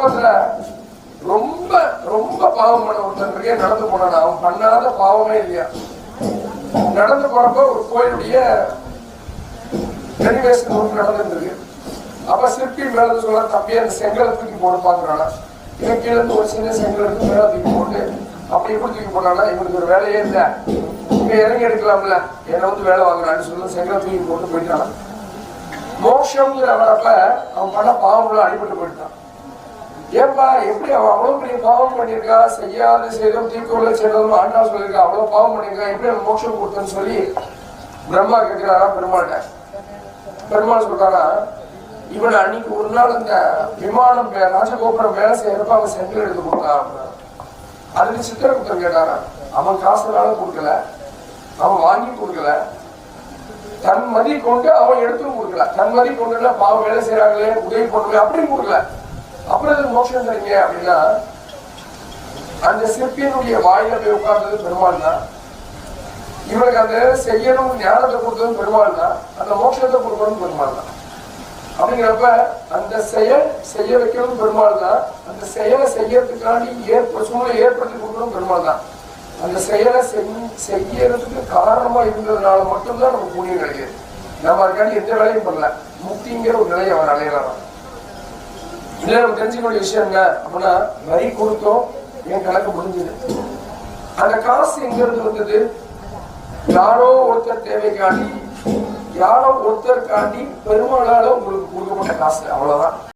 லோகத்துல ரொம்ப ரொம்ப பாவம் பண்ண ஒருத்தனுக்கே நடந்து போனான் அவன் பண்ணாத பாவமே இல்லையா? நடந்து போறப்ப ஒரு கோயிலுடைய ரெனிவேஷன் ஒன்று நடந்துருக்கு அப்ப சிற்பி மேல சொல்ல தம்பி அந்த செங்கலை தூக்கி போட பாக்குறானா இவன் கீழே இருந்து ஒரு சின்ன செங்கல் எடுத்து மேல தூக்கி போட்டு அப்படி எப்படி தூக்கி போனானா இவனுக்கு ஒரு வேலையே இல்லை. இங்க இறங்கி எடுக்கலாம்ல. என்னை வந்து வேலை வாங்குறான்னு சொல்லி செங்கலை தூக்கி போட்டு போயிட்டான். மோஷம்ங்கிற வரப்ப அவன் பண்ண பாவம்லாம் அடிபட்டு போயிட்டான். ஏப்பா எப்படி அவன் அவ்வளவு பெரிய பாவம் பண்ணியிருக்கா? செய்யாது செய்தோம் தீர்க்கோல செய்தோம் ஆண்டா சொல்லியிருக்கா. அவ்வளவு பாவம் பண்ணியிருக்கா. எப்படி அவன் மோட்சம் கொடுத்தன்னு சொல்லி பிரம்மா கேட்கிறாரா பெருமாள்கிட்ட. பெருமாள் சொல்றாரா இவன் அன்னைக்கு ஒரு நாள் இந்த விமானம் ராஜகோபுரம் வேலை செய்யறப்ப அவன் செங்கல் எடுத்து கொடுத்தான். அதுக்கு சித்திரகுப்தன் கேட்டாரா அவன் காசுனால கொடுக்கல அவன் வாங்கி கொடுக்கல. தன் மதி கொண்டு அவன் எடுத்தும் கொடுக்கல. தன் மதி கொண்டு பாவம் வேலை செய்யறாங்களே உதவி பண்ணுங்க அப்படின்னு கொடுக்கல. அப்புறம் எதுக்கு மோட்சம் அப்படின்னா அந்த சிற்பியினுடைய வாயில போய் உட்கார்ந்தது பெருமாள் தான் இவனுக்கு அந்த செய்யணும் ஞானத்தை கொடுத்ததும் பெருமாள் தான் அந்த மோட்சத்தை கொடுக்கணும் பெருமாள் தான் அப்படிங்கிறப்ப அந்த செயல் செய்ய வைக்கிறதும் பெருமாள் தான் அந்த செயலை செய்யறதுக்காண்டி ஏற்ப சூழ்நிலை ஏற்படுத்தி கொடுக்கணும் பெருமாள் தான் அந்த செயலை செய்- செய்யறதுக்கு காரணமா இருந்ததுனால மட்டும்தான் நமக்கு புண்ணியம் கிடைக்குது. நம்ம அதுக்காண்டி எந்த வேலையும் பண்ணல. முக்திங்கிற ஒரு நிலையை அவன் அடையலாம். இல்ல நம்ம தெரிஞ்சுக்க வேண்டிய விஷயம் என்ன அப்படின்னா வரி கொடுத்தோம் என் கணக்கு முடிஞ்சது. அந்த காசு எங்க இருந்து வந்தது? யாரோ ஒருத்தர் தேவைக்காண்டி யாரோ ஒருத்தருக்காண்டி பெருமாளால உங்களுக்கு கொடுக்கப்பட்ட காசு அவ்வளவுதான்.